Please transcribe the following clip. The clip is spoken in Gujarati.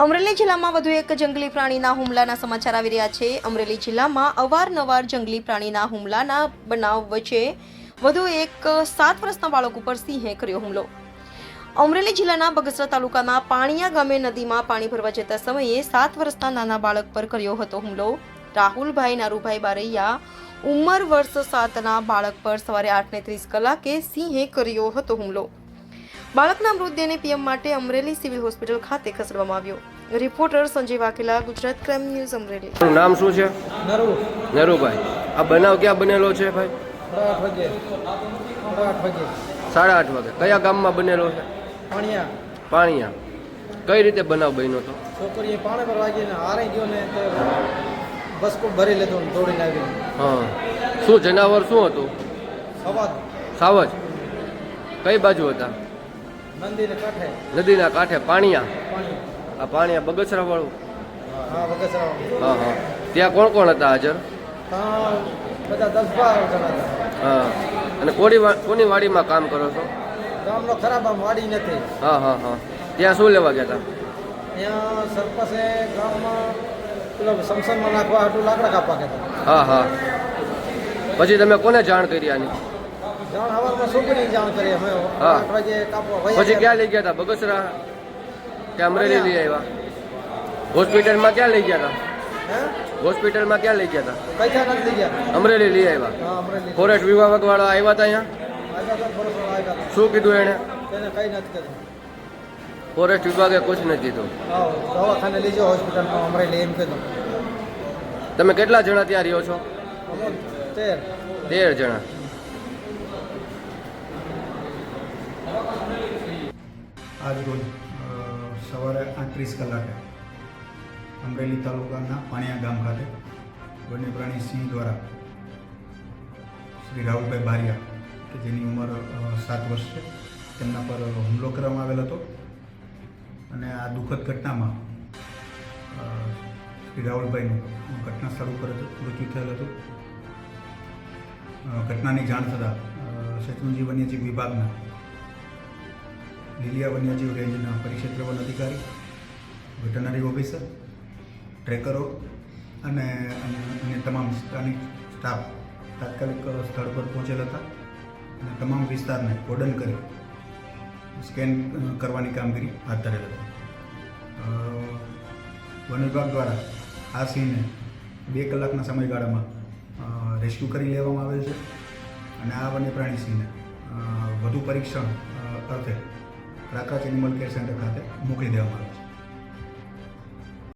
અમરેલી જિલ્લામાં વધુ એક જંગલી પ્રાણીના હુમલાના સમાચાર આવી રહ્યા છે. અમરેલી જિલ્લામાં અવારનવાર જંગલી પ્રાણીના હુમલાના બનાવ વચ્ચે વધુ એક સાત વર્ષના બાળક ઉપર સિંહે કર્યો હુમલો. અમરેલી જિલ્લાના બગસરા તાલુકાના પાણીયા ગામે નદીમાં પાણી ભરવા જતા સમયે સાત વર્ષના નાના બાળક પર કર્યો હતો હુમલો. રાહુલભાઈ નારુભાઈ બારૈયા ઉંમર વર્ષ સાતના બાળક પર સવારે આઠને ત્રીસ કલાકે સિંહે કર્યો હતો હુમલો. બાળકના મૃતદેહને પીએમ માટે અમરેલી સિવિલ હોસ્પિટલ ખાતે ખસેડવામાં આવ્યો. Reporter Sanjay Vaghela Gujarat crime news Amreli. નામ શું છે? નરુભાઈ. આ બનાવ ક્યાં બનેલો છે ભાઈ? સાડા આઠ વાગે. કયા ગામમાં બનેલો છે? પાણીયા. પાણીયા. કઈ રીતે બનાવ બન્યો હતો છોકરીએ પાણી પર વાગીને હારે ગયો ને તે બસકુટ ભરી લીધો ને દોડીને આવી હા. શું જનાવર શું હતું? સાવજ સાવજ. કઈ બાજુ હતા? નંદીને કાંઠે? પાણીયા? આ પાણીયા બગસરા વાળું હા હા ત્યાં કોણ કોણ હતા હાજર? હા અને વા- કોની વાડીમાં કામ કરો છો? ગામનો ખરાબ આમ વાડી નથી. હા હા હા. ત્યાં શું લેવા ગયા હતા? ત્યાં સરપંચે ગામમાં પેલો સમસનમાં નાખવા હાટું લાકડા કાપવા ગયા હા હા. પછી તમે કોને જાણ કરી આની? હા. પછી ક્યાં લઈ ગયા હતા બગસરા? કે અમરેલી લઈ આવ્યા? હોસ્પિટલમાં ક્યાં લઈ ગયા હતા હે? હોસ્પિટલમાં ક્યાં લઈ ગયા હતા અમરેલી લઈ આવ્યા. ફોરેસ્ટ વિભાગ વાળા આવ્યા હતા અહીંયા શું કીધું કીધું. ફોરેસ્ટ વિભાગે કુછ નથી કીધું. દવાખાને લઈ જાઓ હોસ્પિટલમાં અમરેલી એમ કીધું. તમે કેટલા જણા ત્યાં રહ્યો છો? તેર. તેર જણા. આજ રોજ સવારે આઠત્રીસ કલાકે અમરેલી તાલુકાના પાણીયા ગામ ખાતે વન્ય પ્રાણી સિંહ દ્વારા શ્રી રાહુલભાઈ બારિયા, કે જેની ઉંમર સાત વર્ષ છે, તેમના પર હુમલો કરવામાં આવેલ હતો. અને આ દુઃખદ ઘટનામાં શ્રી રાહુલભાઈનું ઘટના સ્થળ ઉપર મૃત્યુ થયેલ હતું. ઘટનાની જાણ થતાં શેત્રુંજી વન્યજીવ વિભાગના લીલિયા વન્યજીવ રેન્જના પરિક્ષેત્ર વન અધિકારી, વેટરનરી ઓફિસર, ટ્રેકરો અને અન્ય તમામ સ્થાનિક સ્ટાફ તાત્કાલિક સ્થળ પર પહોંચેલ હતા અને તમામ વિસ્તારને કોર્ડન કરી સ્કેન કરવાની કામગીરી હાથ ધરેલ હતી. વન વિભાગ દ્વારા આ સિંહને બે કલાકના સમયગાળામાં રેસ્ક્યુ કરી લેવામાં આવેલ છે અને આ વન્ય પ્રાણી સિંહને વધુ પરીક્ષણ અર્થે રાકરાજ એનિમલ કેર સેન્ટર ખાતે મોકલી દેવામાં આવે છે.